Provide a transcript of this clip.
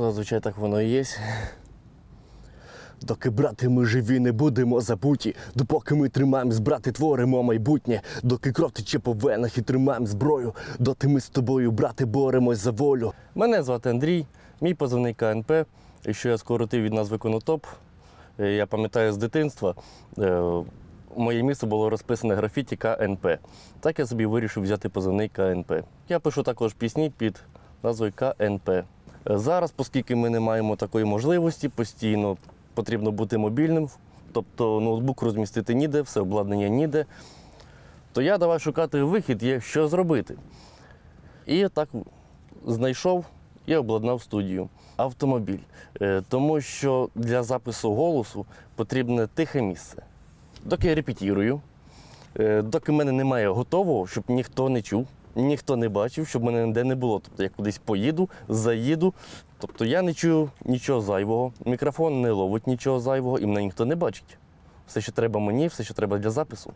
Зазвичай так воно і є. Доки брати ми живі, не будемо забуті. Допоки ми тримаємось, брати, творимо майбутнє. Доки кров тече по венах і тримаємо зброю. Доти ми з тобою, брати, боремось за волю. Мене звати Андрій, мій позивний КНП. І що я скоротив від назви Конотоп. Е, Я пам'ятаю з дитинства. е, Моє місто було розписане графіті КНП. Так я собі вирішив взяти позивний КНП. Я пишу також пісні під назвою КНП. Зараз, оскільки ми не маємо такої можливості, постійно потрібно бути мобільним, тобто ноутбук розмістити ніде, все обладнання ніде, то я давай шукати вихід, є що зробити. І так знайшов і обладнав студію. Автомобіль. Е, Тому що для запису голосу потрібне тихе місце. Доки я репетірую, е, доки в мене немає готового, щоб ніхто не чув, ніхто не бачив, щоб мене ніде не було. Тобто я кудись поїду, заїду. Тобто я не чую нічого зайвого, мікрофон не ловить нічого зайвого і мене ніхто не бачить. Все, що треба мені, все, що треба для запису.